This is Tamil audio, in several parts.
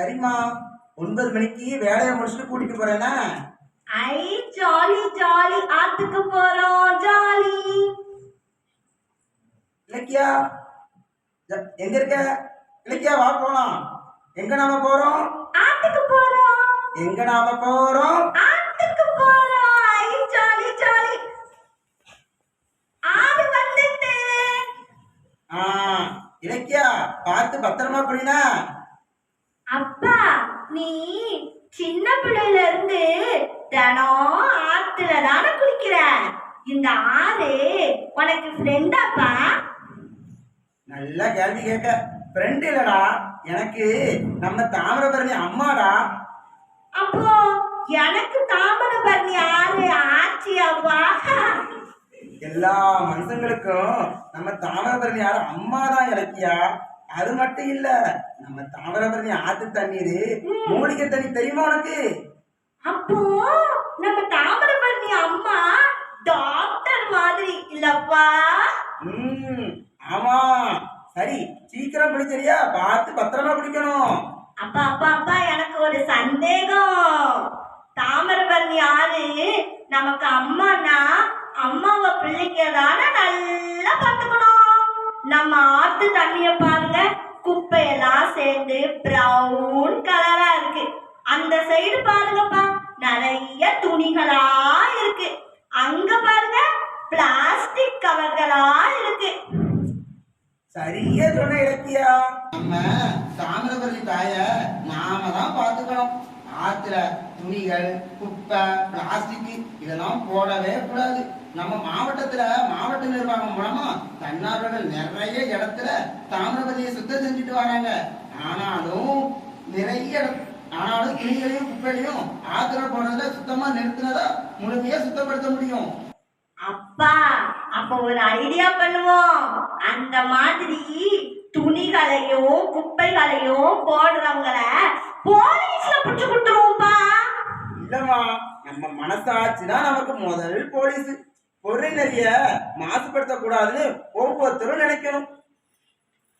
சரிம்மா ஒன்பது மணிக்கு வேலையை முடிச்சுட்டு கூட்டிட்டு போறேனா ஐ ஜாலி ஜாலி ஆத்துக்கு போறோம் ஜாலி இலக்கியா எங்க இருக்க? இலக்கியா வா போலாம். எங்க நாம போறோம்? ஆத்துக்கு போறோம். எங்க நாம போறோம்? ஆத்துக்கு போறோம். ஐ ஜாலி ஜாலி ஆடு வந்துட்டு ஆ இலக்கியா பார்த்து பத்திரமா போடினா அப்பா நீ சின்ன பிள்ளையில இருந்து தினம் ஆத்துல தானே குளிக்கிற? இந்த ஆறு உனக்கு ஃப்ரெண்டாப்பா நல்ல கேள்வி கேட்க. ஃப்ரெண்ட் இல்லடா. எனக்கு நம்ம தாமிரபரணி அம்மாடா. அப்போ எனக்கு தாமிரபரணி ஆறு ஆச்சியாவா எல்லா மனுஷங்களுக்கும் நம்ம தாமிரபரணி யாரும் அம்மா தான் இலக்கியா அது மட்டும் இல்ல நம்ம தாமிரபரணி ஆத்து தண்ணீர் மூலிகை தண்ணி தெரியுமா உனக்கு? அப்போ நம்ம தாமிரபரணி அம்மா டாக்டர் மாதிரி இல்லப்பா? ம் ஆமா. சரி சீக்கிரம் பிடிச்சரியா பார்த்து பத்திரமா பிடிக்கணும் அப்பா அப்பா அப்பா எனக்கு ஒரு சந்தேகம். தாமிரபரணி ஆறு நமக்கு அம்மானா அம்மாவை பிள்ளைங்க தானே நல்லா பார்த்துக்கணும் நம்ம ஆத்து தண்ணிய பாருங்க. குப்பையெல்லாம் சேர்ந்து ப்ரௌன் கலரா இருக்கு. அந்த சைடு பாருங்கப்பா நிறைய துணிகளா இருக்கு. அங்க பாருங்க பிளாஸ்டிக் கவர்களா இருக்கு. சரியா சொன்ன இலக்கியா. நம்ம தாமிரபரணி தாய நாம தான் பாத்துக்கணும் ஆத்துல துணிகள் குப்பை பிளாஸ்டிக் இதெல்லாம் போடவே கூடாது. நம்ம மாவட்டத்துல மாவட்ட நிர்வாகம் மூலமா தன்னார்வர்கள் நிறைய இடத்துல தாமிரபதியை சுத்தம் செஞ்சுட்டு வராங்க. ஆனாலும் நிறைய இடம் ஆனாலும் துணிகளையும் குப்பைகளையும் ஆத்துல போடுறத சுத்தமா நிறுத்தினதா முழுமையா சுத்தப்படுத்த முடியும். அப்பா அப்ப ஒரு ஐடியா பண்ணுவோம். அந்த மாதிரி துணிகளையும் குப்பைகளையும் போடுறவங்கள போலீஸ்ல புடிச்சு கொடுத்துருவோம்ப்பா. இல்லம்மா நம்ம மனசாட்சி தான் நமக்கு முதல் போலீஸ் பொருள் நிறைய மாசுபடுத்த கூடாதுன்னு ஒவ்வொருத்தரும் நினைக்கணும்.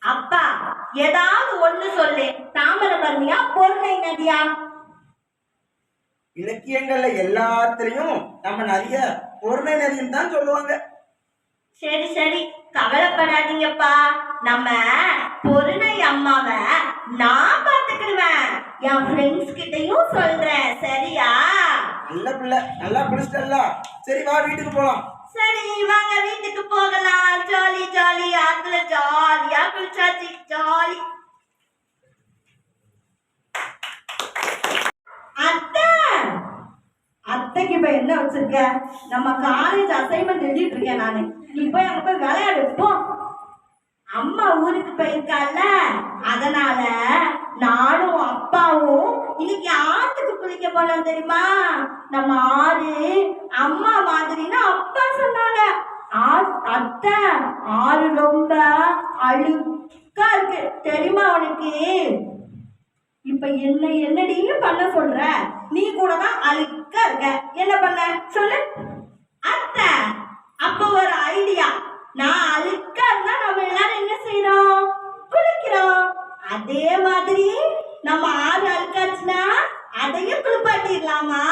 அப்பா ஏதாவது ஒண்ணு சொல்லு. தாமிரபரணியா பொருளை நதியா இலக்கியங்கள்ல எல்லாத்துலயும் நம்ம நிறைய பொருளை நதின்னு தான் சொல்லுவாங்க. சரி சரி. கவலைப்படாதீங்கப்பா. நம்ம பொருணை அம்மாவை நான் பார்த்துக்கிடுவேன் என் ஃப்ரெண்ட்ஸ் கிட்டயும் சொல்றேன். சரியா? நல்ல பிள்ளை நல்லா குளிச்சிட்டல்ல சரி வா வீட்டுக்கு போலாம். சரி வாங்க வீட்டுக்கு போகலாம். ஜாலி ஜாலி ஆத்துல ஜாலியா குளிச்சாச்சு. ஜாலி. அத்தை! அத்தைக்கு இப்ப என்ன வச்சிருக்க? நம்ம காலேஜ் அசைன்மெண்ட் எழுதிட்டு இருக்கேன் நானு. நீ போய் அங்க போய் விளையாடு. போ. அம்மா ஊருக்கு போயிருக்கால அதனால நானும் அப்பாவும் இன்னைக்கு ஆத்துக்கு குளிக்க போனோம் தெரியுமா? நம்ம ஆறு அம்மா மாதிரின்னு அப்பா சொன்னாங்க. அத்தை ஆறு ரொம்ப அழுக்கா இருக்கு. தெரியுமா உனக்கு? இப்ப என்ன என்னடியும் பண்ண சொல்ற? நீ கூட தான் அழுக்கா இருக்க. என்ன பண்ண? சொல்லு. அத்தை அப்ப ஒரு ஐடியா நான் அழுக்கா இருந்தா நம்ம எல்லாரும் என்ன செய்யறோம் குளிக்கிறோம். அதே மாதிரி நம்ம ஆறு அழுக்காச்சுன்னா அதையும் குளிப்பாட்டிடலாமா?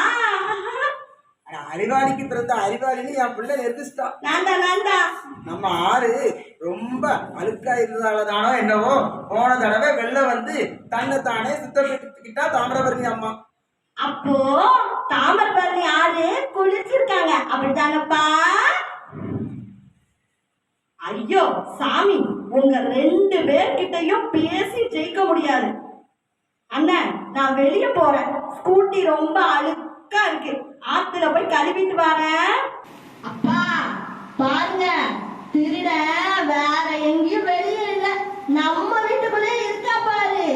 அறிவாளிக்கு பிறந்த அறிவாளின்னு என் பிள்ளை நிர்திஷ்டம் நான்தா நான்தா நம்ம ஆறு ரொம்ப அழுக்கா இருந்ததாலதானோ என்னவோ போன தடவை வெளில வந்து தன்னை தானே சுத்தப்படுத்திக்கிட்டா தாமிரபரணி அம்மா. அப்போ தாமிரபரணி ஆறு குளிச்சிருக்காங்க. அப்படிதானப்பா ஐயோ சாமி உங்க ரெண்டு பேர்கிட்டயும் பேசி ஜெயிக்க முடியாது. அண்ணன் நான் வெளிய போறேன். ஸ்கூட்டி ரொம்ப அழுக்கா இருக்கு. ஆத்துல போய் கழுவிட்டு வரேன் அப்பா பாருங்க திருட வேற எங்கேயும் வெளியே இல்லை. நம்ம வீட்டுக்குள்ளே இருக்கா பாரு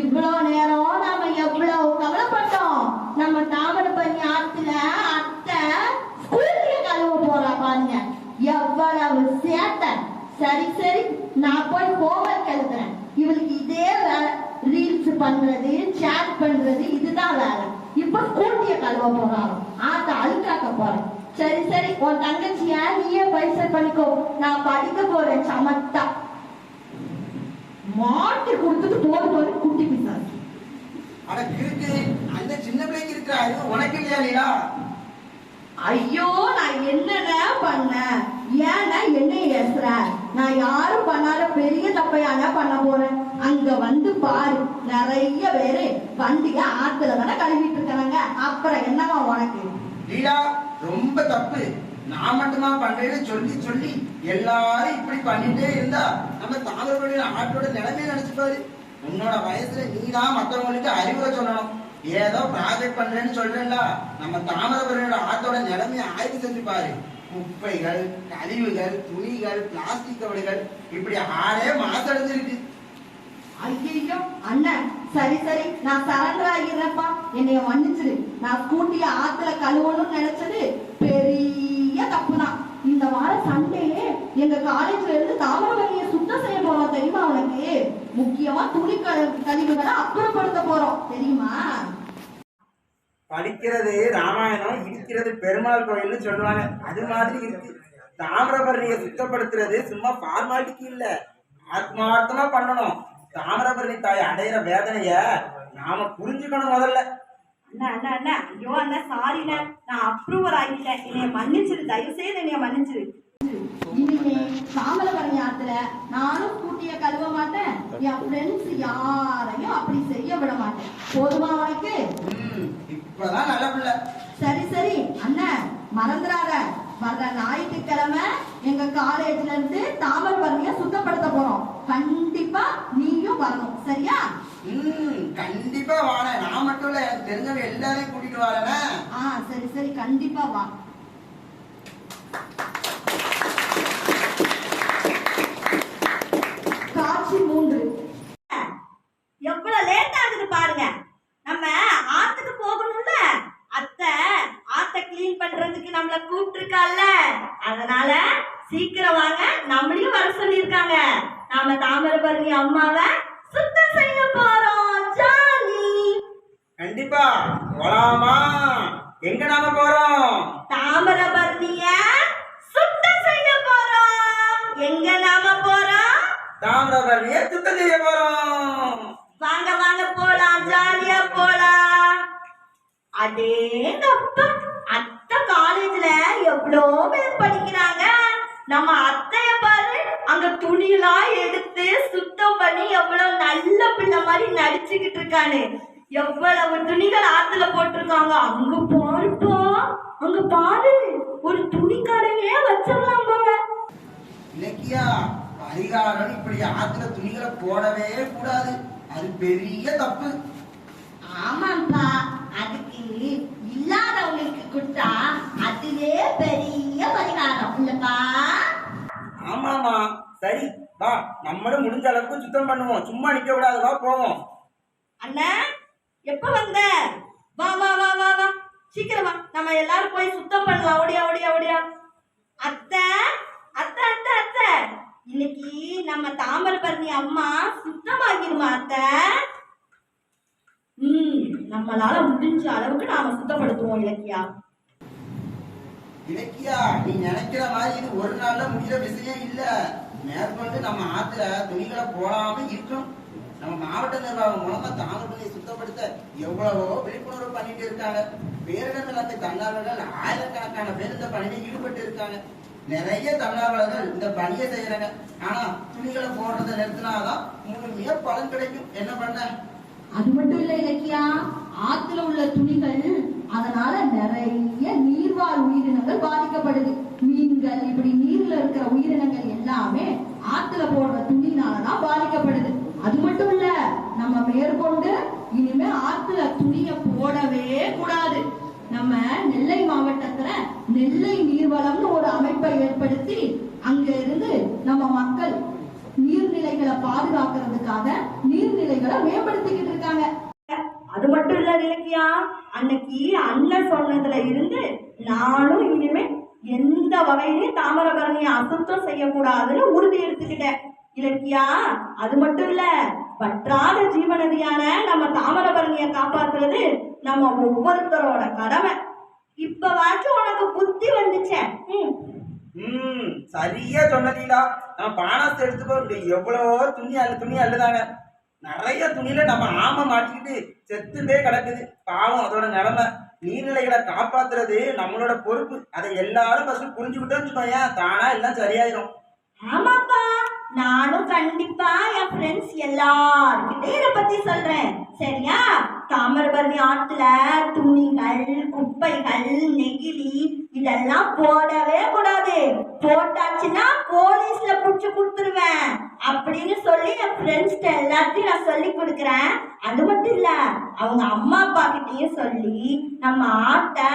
இவ்வளவு நேரம் நாம எவ்வளவு கவலைப்பட்டோம் நம்ம தாமிரபரணி ஆத்துல அத்தை ஸ்கூட்டிய கழுவ போறா பாருங்க எவ்வளவு சேட்டை சரி சரி நான் போய் ஹோம்ஒர்க் எழுதுறேன். இவளுக்கு இதே வேலை. ரீல்ஸ் பண்றது சேட் பண்றது இதுதான் வேலை. இப்ப ஸ்கூட்டிய கழுவ போறாங்க ஆத்த அழுக்காக்க போறேன். சரி சரி உன் தங்கச்சிய நீயே பைசல் பண்ணிக்கோ. நான் படிக்க போறேன் சமத்தா. மாட்டி கொடுத்துட்டு போது போது குட்டி பிசாசு. அட இருக்கு அந்த சின்ன பிள்ளைக்கு இருக்கிற உனக்கு இல்லையா லீலா? ஐயோ நான் என்னடா பண்ணேன்? ஏன்னா என்ன ஏசுற? நான் யாரும் பண்ணாத பெரிய தப்பையாடா பண்ண போறேன். அங்க வந்து பாரு நிறைய பேரு வண்டிய ஆத்துல தானே கழுவிட்டு இருக்கிறாங்க அப்புறம் என்னவா உனக்கு? லீலா ரொம்ப தப்பு. நான் மட்டுமா பண்றேன்னு சொல்லி சொல்லி எல்லாரும் இப்படி பண்ணிட்டே இருந்தா நம்ம தாமிரபரணியில ஆட்டோட நிலைமையை நினைச்சுப்பாரு உன்னோட வயசுல நீ தான் மத்தவங்களுக்கு அறிவுரை சொல்லணும். ஏதோ ப்ராஜெக்ட் பண்றேன்னு சொல்றேன்டா நம்ம தாமிரபரணியோட ஆட்டோட நிலைமையை ஆய்வு செஞ்சு பாரு. குப்பைகள் கழிவுகள் துணிகள் பிளாஸ்டிக் கவலைகள் இப்படி ஆளே மாசடைஞ்சிருக்கு ஐயோ அண்ணன் சரி சரி நான் சரண்டர் ஆகிடுறப்பா என்னைய மன்னிச்சிரு. நான் ஸ்கூட்டிய ஆத்துல கழுவணும்னு நினைச்சது பெரிய தப்பு தான் இந்த வாரம் சண்டே எங்க காலேஜ்ல இருந்து தாமிரபரணியை சுத்தம் செய்ய போறோம் தெரியுமா உனக்கு முக்கியமா துணி கழு- கழிவுகளை அப்புறப்படுத்த போறோம். தெரியுமா? படிக்கிறது ராமாயணம் இருக்கிறது பெருமாள் கோயில்னு சொல்லுவாங்க. அது மாதிரி இருக்கு. தாமிரபரணியை சுத்தப்படுத்துறது சும்மா ஃபார்மாலிட்டிக்கு இல்ல. ஆத்மார்த்தமா பண்ணணும். தாமிரபரணி தாய் அடையிற வேதனைய நாம புரிஞ்சுக்கணும் முதல்ல. அண்ணா அண்ணா அண்ணா ஐயோ அண்ணா சாரிண்ணா நான் அப்ரூவர் ஆகிட்டேன். என்னைய மன்னிச்சிரு தயவு செய்து என்னைய மன்னிச்சிரு. இனிமே தாமிரபரணி ஆத்துல நானும் ஸ்கூட்டிய கழுவ மாட்டேன். என் ஃப்ரெண்ட்ஸ் யாரையும் அப்படி செய்ய விட மாட்டேன். போதுமா உனக்கு. இப்பதான் நல்ல பிள்ளை. சரி சரி. அண்ணன் மறந்துடாத வர்ற ஞாயிற்றுக்கிழமை எங்க காலேஜ்ல இருந்து தாமிரபரணிய சுத்தப்படுத்த போறோம். கண்டிப்பா நீயும் வரணும். சரியா? ம் கண்டிப்பா வாழேன் நான் மட்டும் இல்ல எனக்கு தெரிஞ்சவங்க எல்லாரையும் கூட்டிட்டு வரேனே ஆ சரி சரி. கண்டிப்பா வா காட்சி மூன்று எவ்வளவு லேட் ஆகுது பாருங்க நம்ம ஆத்துக்கு போகணும்ல அத்தை ஆத்த க்ளீன் பண்றதுக்கு நம்மள கூப்பிட்டுருக்கால அதனால சீக்கிரம் வாங்க. நம்மளையும் வர சொல்லியிருக்காங்க. நாம தாமிரபரணி அம்மாவை சுத்தம் செய்ய போறோம். ஜாலி கண்டிப்பா. போலாமா? எங்க நாம போறோம்? தாமிரபரணிய சுத்தம் செய்ய போறோம். எங்க நாம போறோம்? தாமிரபரணியை சுத்தம் செய்ய போறோம். வாங்க வாங்க போலாம். ஜாலியா போலாம். எவ்வளோ பேர் படிக்கிறாங்க. நம்ம அத்தைய பாரு அங்க துணியெல்லாம் எடுத்து சுத்தம் பண்ணி எவ்வளவு நல்ல பிள்ளை மாதிரி நடிச்சுக்கிட்டு இருக்கானு. எவ்வளவு துணிகள் ஆத்துல போட்டிருக்காங்க. அங்க பாருப்பா அங்க பாரு. ஒரு துணி கடையே வச்சிடலாம் போல இலக்கியா பரிகாரம் இப்படி ஆத்துல துணிகளை போடவே கூடாது. அது பெரிய தப்பு. ஆமாப்பா அதுக்கு இல்லாதவங்களுக்கு கொடுத்தா அதுவே பெரிய பரிகாரம். இல்லப்பா. ஆமாமா சரி வா. நம்மளும் முடிஞ்ச அளவுக்கு சுத்தம் பண்ணுவோம். சும்மா நிக்க கூடாது வா போவோம். அண்ணா எப்ப வந்த? வா வா வா வா வா. சீக்கிரம் நம்ம எல்லாரும் போய் சுத்தம் பண்ணலாம். ஓடியா ஓடியா ஓடியா. அத்தை அத்தை அத்தை அத்தை. இன்னைக்கு நம்ம தாமிரபரணி அம்மா சுத்தமாகிருமா அத்தை? உம் நம்மளால முடிஞ்ச அளவுக்கு நாம சுத்தப்படுத்துவோம் இலக்கியா. இலக்கியா நீ நினைக்கிற மாதிரி இது ஒரு நாள்ல முடிகிற விஷயம் இல்ல. மேற்கொண்டு நம்ம ஆத்துல துணிகளை போடாம இருக்கணும். நம்ம மாவட்ட நிர்வாகம் மூலமா தாமிரபரணியை சுத்தப்படுத்த எவ்வளவோ விழிப்புணர்வு பண்ணிட்டு இருக்காங்க. பேரிடர் நிலத்தை தன்னார்வலர்கள் ஆயிரக்கணக்கான பேர் இந்த பணியில் ஈடுபட்டு இருக்காங்க. நிறைய தன்னார்வலர்கள் இந்த பணியை செய்யறாங்க. ஆனா துணிகளை போடுறத நிறுத்தினாதான் முழுமையா பலன் கிடைக்கும். என்ன பண்ண? அது மட்டும் இல்ல இலக்கியா ஆத்துல உள்ள துணிகள் அதனால நிறைய நீர்வாழ் உயிரினங்கள் பாதிக்கப்படுது. மீன்கள் இப்படி நீர்ல இருக்கிற உயிரினங்கள் எல்லாமே ஆத்துல போடுற துணினாலதான் பாதிக்கப்படுது. அது மட்டும் இல்ல நம்ம மேற்கொண்டு இனிமே ஆத்துல துணிய போடவே கூடாது. நம்ம நெல்லை மாவட்டத்துல நெல்லை நீர்வளம்னு ஒரு அமைப்பை ஏற்படுத்தி அங்க இருந்து நம்ம மக்கள் நீர்நிலைகளை பாதுகாக்கிறதுக்காக நீர்நிலைகளை மேம்படுத்திக்கிட்டு இருக்காங்க. அது மட்டும் இல்ல இலக்கியா அன்னைக்கு அண்ணன் சொன்னதுல இருந்து நானும் இனிமே எந்த வகையிலும் தாமிரபரணியை அசுத்தம் செய்யக்கூடாதுன்னு உறுதி எடுத்துக்கிட்டேன். இலக்கியா அது மட்டும் இல்ல வற்றாத ஜீவநதியான நம்ம தாமிரபரணியை காப்பாத்துறது நம்ம ஒவ்வொருத்தரோட கடமை. இப்பவாச்சும் உனக்கு புத்தி வந்துச்சே. ம் சரியா சொன்னதீடா. நம்ம பானாசு எடுத்துக்கோ இப்படி எவ்வளவோ துணி அல்ல துணி அல்லதாங்க நிறைய துணியில நம்ம ஆமை மாட்டிக்கிட்டு செத்துட்டே கிடக்குது. பாவம் அதோட நிலைமை. நீர்நிலைகளை காப்பாத்துறது நம்மளோட பொறுப்பு. அதை எல்லாரும் ஃபர்ஸ்ட் புரிஞ்சுக்கிட்டோம்னு வச்சுக்கோயேன் தானா எல்லாம் சரியாயிரும். ஆமாப்பா. நானும் கண்டிப்பா என் ஃப்ரெண்ட்ஸ் எல்லார்கிட்டயும் இதை பத்தி சொல்றேன். சரியா? தாமிரபரணி ஆற்றுல துணிகள் குப்பைகள் நெகிழி இதெல்லாம் போடவே கூடாது. போட்டாச்சுன்னா போலீஸ்ல புடிச்சு கொடுத்துருவேன் அப்படின்னு சொல்லி என் ஃப்ரெண்ட்ஸ்ட எல்லாத்தையும் நான் சொல்லி கொடுக்குறேன். அது மட்டும் இல்ல அவங்க அம்மா அப்பா கிட்டயும் சொல்லி நம்ம ஆட்டை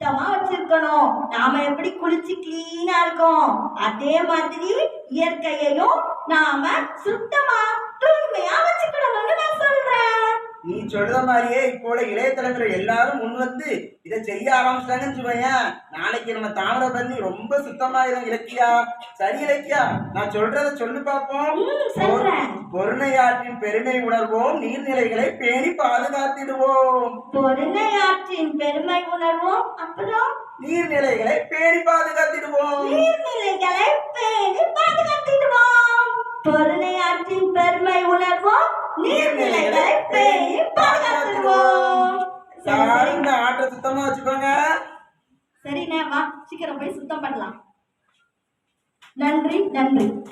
சுத்தமா வச்சிருக்கணும். நாம எப்படி குளிச்சு கிளீனா இருக்கோம்? அதே மாதிரி இயற்கையையும் நாம சுத்தமா தூய்மையா வச்சுக்கணும்னு நான் சொல்றேன். நீ சொல்ற மாதிரியே இப்போ இளைய தலைமுறை எல்லாரும் முன் வந்து இதை செய்ய ஆரம்பிச்சிட்டாங்கன்னு வச்சுக்கோயேன். நாளைக்கு நம்ம தாமிரபரணி ரொம்ப சுத்தமாயிரும் இலக்கியா? சரி இலக்கியா நான் சொல்றத சொல்லு பார்ப்போம். பொருணையாற்றின் பெருமை உணர்வோம் நீர்நிலைகளை பேணி பாதுகாத்திடுவோம். பொறுமையாற்றின் பெருமை உணர்வோம் நீர்நிலைகளை பேணி பாதுகாத்திடுவோம். நீர்நிலைகளை பேணி பாதுகாத்திடுவோம். பொருளையாற்றின் பெருமை உணர்வோம். நீர்நிலைகளை பேணி பாதுகாத்திடுவோம். சரி. இந்த ஆட்டை சுத்தமா வச்சுக்கோங்க. சரிண்ணே வா சீக்கிரம் போய் சுத்தம் பண்ணலாம். நன்றி நன்றி.